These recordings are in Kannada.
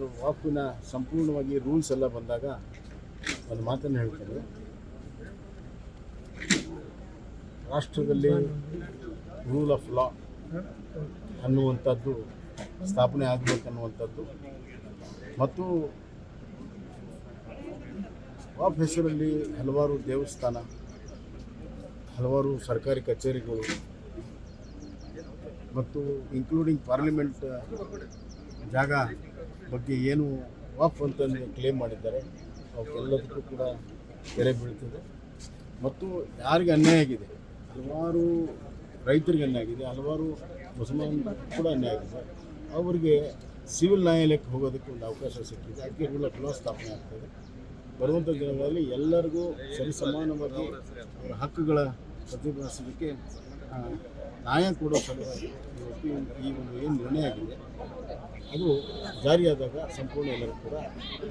ಅದ್ರ ವಾಕಿನ ಸಂಪೂರ್ಣವಾಗಿ ರೂಲ್ಸ್ ಎಲ್ಲ ಬಂದಾಗ ಒಂದು ಮಾತನ್ನು ಹೇಳ್ತಾರೆ. ರಾಷ್ಟ್ರದಲ್ಲಿ ರೂಲ್ ಆಫ್ ಲಾ ಅನ್ನುವಂಥದ್ದು, ಸ್ಥಾಪನೆ ಆಗಬೇಕನ್ನುವಂಥದ್ದು ಮತ್ತು ವಾಪ್ ಹೆಸರಲ್ಲಿ ಹಲವಾರು ದೇವಸ್ಥಾನ, ಹಲವಾರು ಸರ್ಕಾರಿ ಕಚೇರಿಗಳು ಮತ್ತು ಇನ್ಕ್ಲೂಡಿಂಗ್ ಪಾರ್ಲಿಮೆಂಟ್ ಜಾಗ ಬಗ್ಗೆ ಏನು ವಾಫ್ ಅಂತಂದು ಕ್ಲೇಮ್ ಮಾಡಿದ್ದಾರೆ. ಅವಕ್ಕೆಲ್ಲದಕ್ಕೂ ಕೂಡ ತೆರೆ ಬೀಳ್ತದೆ. ಮತ್ತು ಯಾರಿಗೆ ಅನ್ಯಾಯ ಆಗಿದೆ? ಹಲವಾರು ರೈತರಿಗೆ ಅನ್ಯಾಯ ಆಗಿದೆ. ಹಲವಾರು ಮುಸಲ್ಮಾನ ಕೂಡ ಅನ್ಯಾಯ ಆಗಿದೆ. ಅವರಿಗೆ ಸಿವಿಲ್ ನ್ಯಾಯಾಲಯಕ್ಕೆ ಹೋಗೋದಕ್ಕೆ ಒಂದು ಅವಕಾಶ ಸಿಕ್ಕಿದೆ. ಅದಕ್ಕೆ ಕೂಡ ಕ್ಲೋಸ್ ಸ್ಥಾಪನೆ ಆಗ್ತದೆ. ಬರುವಂಥ ದಿನಗಳಲ್ಲಿ ಎಲ್ಲರಿಗೂ ಸರಿಸಮಾನವಾಗಿ ಅವರ ಹಕ್ಕುಗಳ ಪ್ರತಿಭಟಿಸೋದಕ್ಕೆ ನ್ಯಾಯ ಕೊಡೋ ಸಲುವಾಗಿ ಈ ಒಂದು ಏನು ನಿರ್ಣಯ ಆಗಿದೆ ಅದು ಜಾರಿಯಾದಾಗ ಸಂಪೂರ್ಣ ಎಲ್ಲರೂ ಕೂಡ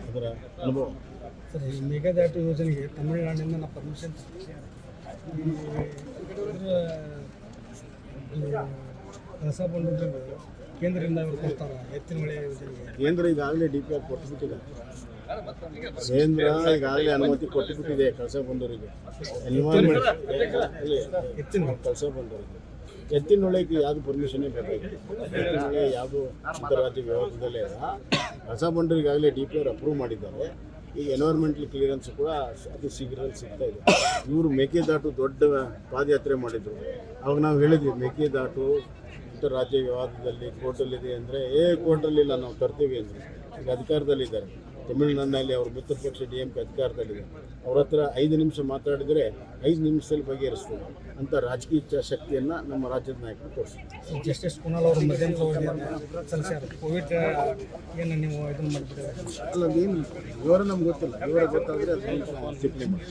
ಅದರ ಅನುಭವ. ಸರ್ ಈ ಮೇಘದಾಟು ಯೋಜನೆಗೆ ತಮಿಳುನಾಡಿನಿಂದ ನಾವು ಪರ್ಮಿಷನ್ ಬಂಡೂರಿಗೆ ಕೇಂದ್ರದಿಂದ ಇವ್ರು ಕೊಡ್ತಾರೆ ಎತ್ತಿನ ಮಳೆ ಯೋಜನೆಗೆ. ಕೇಂದ್ರ ಈಗಾಗಲೇ ಡಿ ಪಿ ಆರ್ ಕೊಟ್ಟುಬಿಟ್ಟಿದೆ ಕೇಂದ್ರ ಈಗಾಗಲೇ ಅನುಮತಿ ಕೊಟ್ಟುಬಿಟ್ಟಿದೆ ಕಳಸ ಬಂದವರಿಗೆ ಎನ್ವೈರ್ಮೆಂಟ್ ಎತ್ತಿನ ಕಳಸ ಬಂದವರಿಗೆ ಎತ್ತಿನೊಳಗೆ ಯಾವುದು ಪರ್ಮಿಷನ್ನೇ ಬೇಕಾಗಿತ್ತು ಯಾವುದು ಉತ್ತರಾತಿ ವ್ಯವಹಾರದಲ್ಲೇ ಇಲ್ಲ ಬಂಡರಿಗಾಗಲೇ ಡಿ ಪಿ ಆರ್ ಅಪ್ರೂವ್ ಮಾಡಿದ್ದಾರೆ. ಈ ಎನ್ವೈರ್ಮೆಂಟಲ್ ಕ್ಲಿಯರೆನ್ಸ್ ಕೂಡ ಅತಿ ಶೀಘ್ರದಲ್ಲಿ ಸಿಗ್ತಾ ಇದೆ. ಇವರು ಮೇಕೆದಾಟು ದೊಡ್ಡ ಪಾದಯಾತ್ರೆ ಮಾಡಿದ್ರು. ಅವಾಗ ನಾವು ಹೇಳಿದ್ವಿ, ಮೇಕೆದಾಟು ರಾಜ್ಯ ವಿವಾದದಲ್ಲಿ ಕೋರ್ಟಲ್ಲಿದೆ ಅಂದರೆ, ಏ ಕೋರ್ಟಲ್ಲಿಲ್ಲ ನಾವು ತರ್ತೀವಿ ಅಂದರೆ. ಈಗ ಅಧಿಕಾರದಲ್ಲಿದ್ದಾರೆ. ತಮಿಳುನಾಡಿನಲ್ಲಿ ಅವ್ರ ಮಿತ್ರ ಪಕ್ಷ ಡಿ ಎಂ ಕೆ ಅಧಿಕಾರದಲ್ಲಿದೆ. ಅವ್ರ ಹತ್ರ ಐದು ನಿಮಿಷ ಮಾತಾಡಿದರೆ ಐದು ನಿಮಿಷದಲ್ಲಿ ಬಗೆಹರಿಸ್ತಾರೆ ಅಂತ ರಾಜಕೀಯ ಇಚ್ಛಾಶಕ್ತಿಯನ್ನು ನಮ್ಮ ರಾಜ್ಯದ ನಾಯಕರು ತೋರಿಸ್ತಾರೆ ಜಸ್ಟಿಸ್ ಕುನಾಲ್ ಅವರು ಕೋವಿಡ್ ಏನು ನೀವು ಇದನ್ನು ಮಾಡಿಬಿಟ್ಟಿದ್ದಾರೆ ಅಲ್ಲ ಅದೇನು? ವಿವರ ನಮ್ಗೆ ಗೊತ್ತಿಲ್ಲ. ವಿವರ ಗೊತ್ತಾದರೆ ಅದನ್ನು ಟಿಪ್ಪಣಿ ಮಾಡಿ